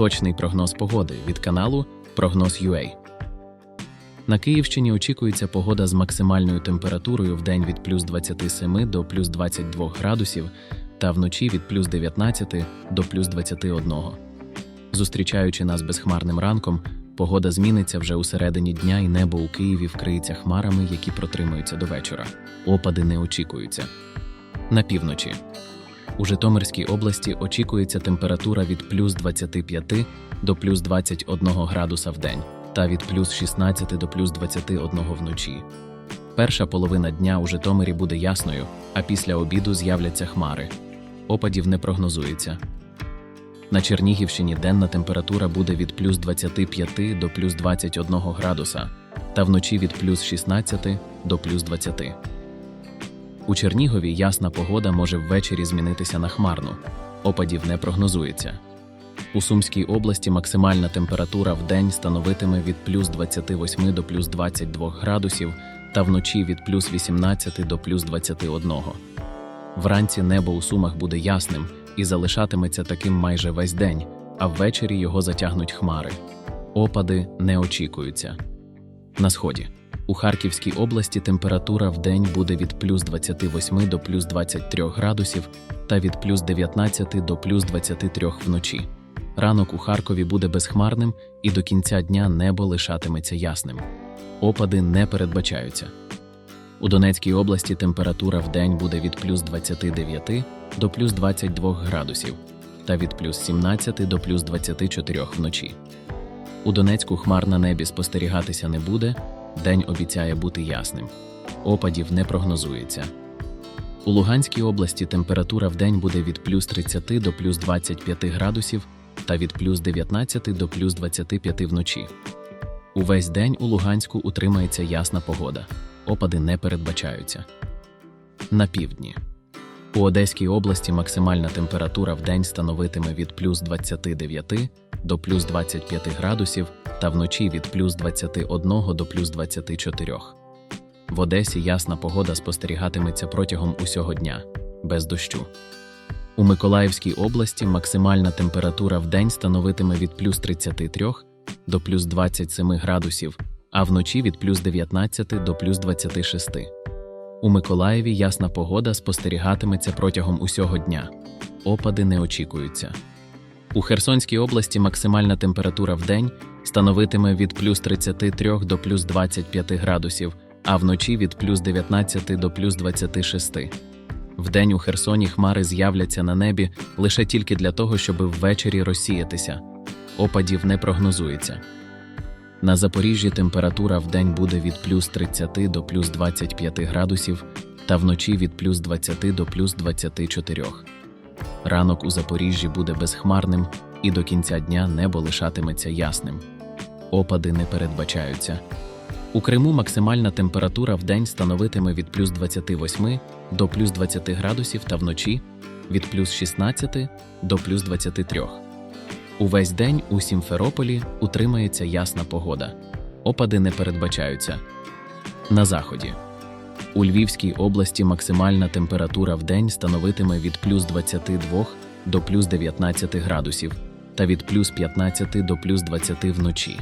Точний прогноз погоди від каналу Прогноз UA. На Київщині очікується погода з максимальною температурою в день від плюс 27 до плюс 22 градусів та вночі від плюс 19 до плюс 21. Зустрічаючи нас безхмарним ранком, погода зміниться вже у середині дня, і небо у Києві вкриється хмарами, які протримуються до вечора. Опади не очікуються. На півночі. У Житомирській області очікується температура від плюс 25 до плюс 21 градуса в день та від плюс 16 до плюс 21 вночі. Перша половина дня у Житомирі буде ясною, а після обіду з'являться хмари. Опадів не прогнозується. На Чернігівщині денна температура буде від плюс 25 до плюс 21 градуса та вночі від плюс 16 до плюс 20. У Чернігові ясна погода може ввечері змінитися на хмарну. Опадів не прогнозується. У Сумській області максимальна температура в день становитиме від плюс 28 до плюс 22 градусів та вночі від плюс 18 до плюс 21. Вранці небо у Сумах буде ясним і залишатиметься таким майже весь день, а ввечері його затягнуть хмари. Опади не очікуються. На сході. У Харківській області температура в день буде від плюс 28 до плюс 23 градусів та від плюс 19 до плюс 23 вночі. Ранок у Харкові буде безхмарним і до кінця дня небо лишатиметься ясним. Опади не передбачаються. У Донецькій області температура в день буде від плюс 29 до плюс 22 градусів та від плюс 17 до плюс 24 вночі. У Донецьку хмар на небі спостерігатися не буде, день обіцяє бути ясним. Опадів не прогнозується. У Луганській області температура в день буде від плюс 30 до плюс 25 градусів та від плюс 19 до плюс 25 вночі. Увесь день у Луганську утримається ясна погода. Опади не передбачаються. На півдні. У Одеській області максимальна температура в день становитиме від плюс 29 до плюс 25 градусів та вночі від плюс 21 до плюс 24. В Одесі ясна погода спостерігатиметься протягом усього дня, без дощу. У Миколаївській області максимальна температура в день становитиме від плюс 33 до плюс 27 градусів, а вночі від плюс 19 до плюс 26. У Миколаєві ясна погода спостерігатиметься протягом усього дня. Опади не очікуються. У Херсонській області максимальна температура в день становитиме від плюс 33 до плюс 25 градусів, а вночі від плюс 19 до плюс 26. Вдень у Херсоні хмари з'являться на небі лише тільки для того, щоб ввечері розсіятися. Опадів не прогнозується. На Запоріжжі температура в день буде від плюс 30 до плюс 25 градусів та вночі від плюс 20 до плюс 24. Ранок у Запоріжжі буде безхмарним і до кінця дня небо лишатиметься ясним. Опади не передбачаються. У Криму максимальна температура в день становитиме від плюс 28 до плюс 20 градусів та вночі від плюс 16 до плюс 23. Увесь день у Сімферополі утримається ясна погода. Опади не передбачаються. На заході. У Львівській області максимальна температура в день становитиме від плюс 22 до плюс 19 градусів та від плюс 15 до плюс 20 вночі.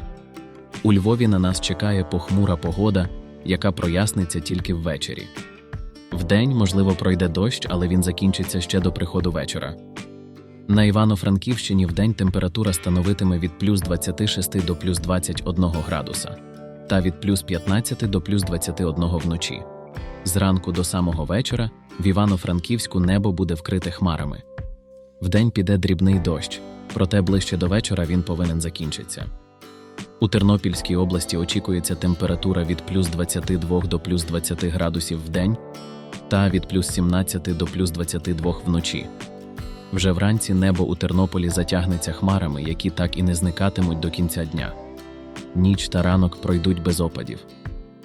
У Львові на нас чекає похмура погода, яка проясниться тільки ввечері. Вдень, можливо, пройде дощ, але він закінчиться ще до приходу вечора. На Івано-Франківщині вдень температура становитиме від плюс 26 до плюс 21 градуса та від плюс 15 до плюс 21 вночі. Зранку до самого вечора в Івано-Франківську небо буде вкрите хмарами. Вдень піде дрібний дощ, проте ближче до вечора він повинен закінчитися. У Тернопільській області очікується температура від плюс 22 до плюс 20 градусів в день та від плюс 17 до плюс 22 вночі. Вже вранці небо у Тернополі затягнеться хмарами, які так і не зникатимуть до кінця дня. Ніч та ранок пройдуть без опадів.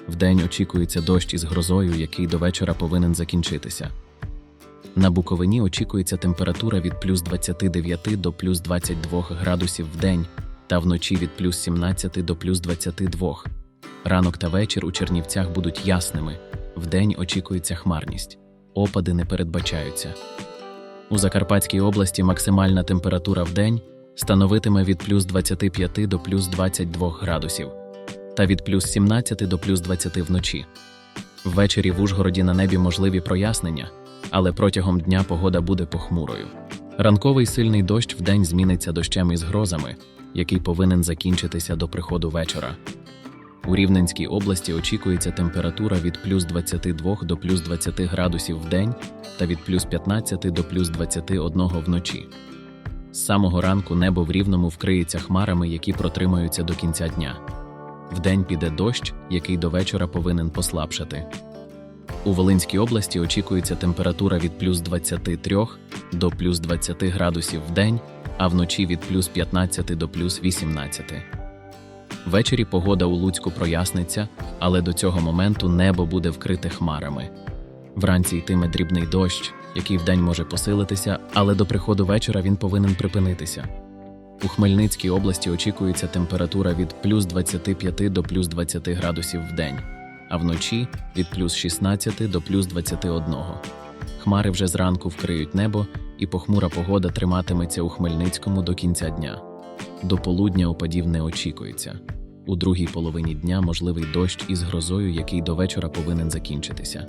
Вдень очікується дощ із грозою, який до вечора повинен закінчитися. На Буковині очікується температура від плюс 29 до плюс 22 градусів в день та вночі від плюс 17 до плюс 22. Ранок та вечір у Чернівцях будуть ясними, вдень очікується хмарність. Опади не передбачаються. У Закарпатській області максимальна температура в день становитиме від плюс 25 до плюс 22 градусів та від плюс 17 до плюс 20 вночі. Ввечері в Ужгороді на небі можливі прояснення, але протягом дня погода буде похмурою. Ранковий сильний дощ вдень зміниться дощем із грозами, який повинен закінчитися до приходу вечора. У Рівненській області очікується температура від плюс 22 до плюс 20 градусів в день та від плюс 15 до плюс 21 вночі. З самого ранку небо в Рівному вкриється хмарами, які протримаються до кінця дня. Вдень піде дощ, який до вечора повинен послабшати. У Волинській області очікується температура від плюс 23 до плюс 20 градусів в день, а вночі від плюс 15 до плюс 18. Ввечері погода у Луцьку проясниться, але до цього моменту небо буде вкрите хмарами. Вранці йтиме дрібний дощ, який вдень може посилитися, але до приходу вечора він повинен припинитися. У Хмельницькій області очікується температура від плюс 25 до плюс 20 градусів в день, а вночі від плюс 16 до плюс 21. Хмари вже зранку вкриють небо, і похмура погода триматиметься у Хмельницькому до кінця дня. До полудня опадів не очікується. У другій половині дня можливий дощ із грозою, який до вечора повинен закінчитися.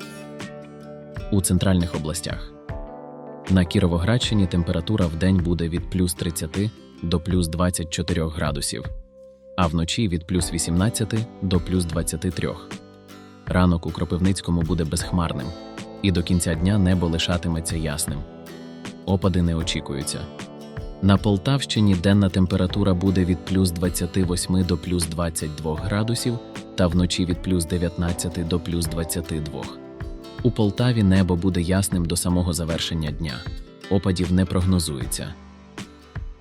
У центральних областях на Кіровоградщині температура в день буде від плюс 30 до плюс 24 градусів, а вночі від плюс 18 до плюс 23. Ранок у Кропивницькому буде безхмарним, і до кінця дня небо лишатиметься ясним. Опади не очікуються. На Полтавщині денна температура буде від плюс 28 до плюс 22 градусів та вночі від плюс 19 до плюс 22. У Полтаві небо буде ясним до самого завершення дня. Опадів не прогнозується.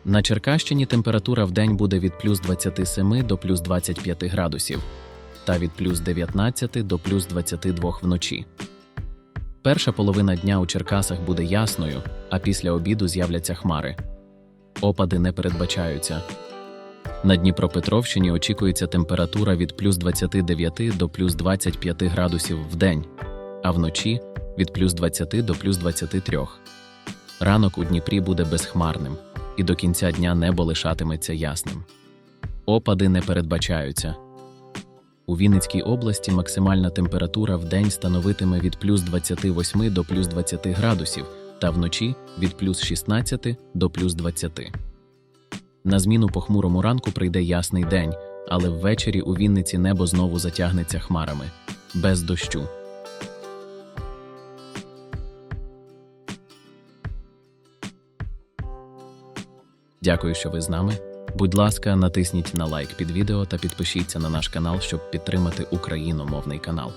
На Черкащині температура в день буде від плюс 27 до плюс 25 градусів та від плюс 19 до плюс 22 вночі. Перша половина дня у Черкасах буде ясною, а після обіду з'являться хмари. Опади не передбачаються. На Дніпропетровщині очікується температура від плюс 29 до плюс 25 градусів в день, а вночі від плюс 20 до плюс 23. Ранок у Дніпрі буде безхмарним, і до кінця дня небо лишатиметься ясним. Опади не передбачаються. У Вінницькій області максимальна температура в день становитиме від плюс 28 до плюс 20 градусів та вночі від плюс 16 до плюс 20. На зміну похмурому ранку прийде ясний день, але ввечері у Вінниці небо знову затягнеться хмарами без дощу. Дякую, що ви з нами. Будь ласка, натисніть на лайк під відео та підпишіться на наш канал, щоб підтримати україномовний канал.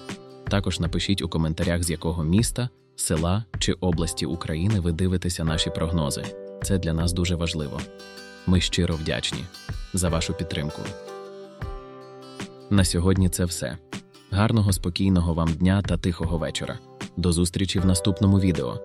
Також напишіть у коментарях, з якого міста, села чи області України ви дивитеся наші прогнози. Це для нас дуже важливо. Ми щиро вдячні за вашу підтримку. На сьогодні це все. Гарного, спокійного вам дня та тихого вечора. До зустрічі в наступному відео.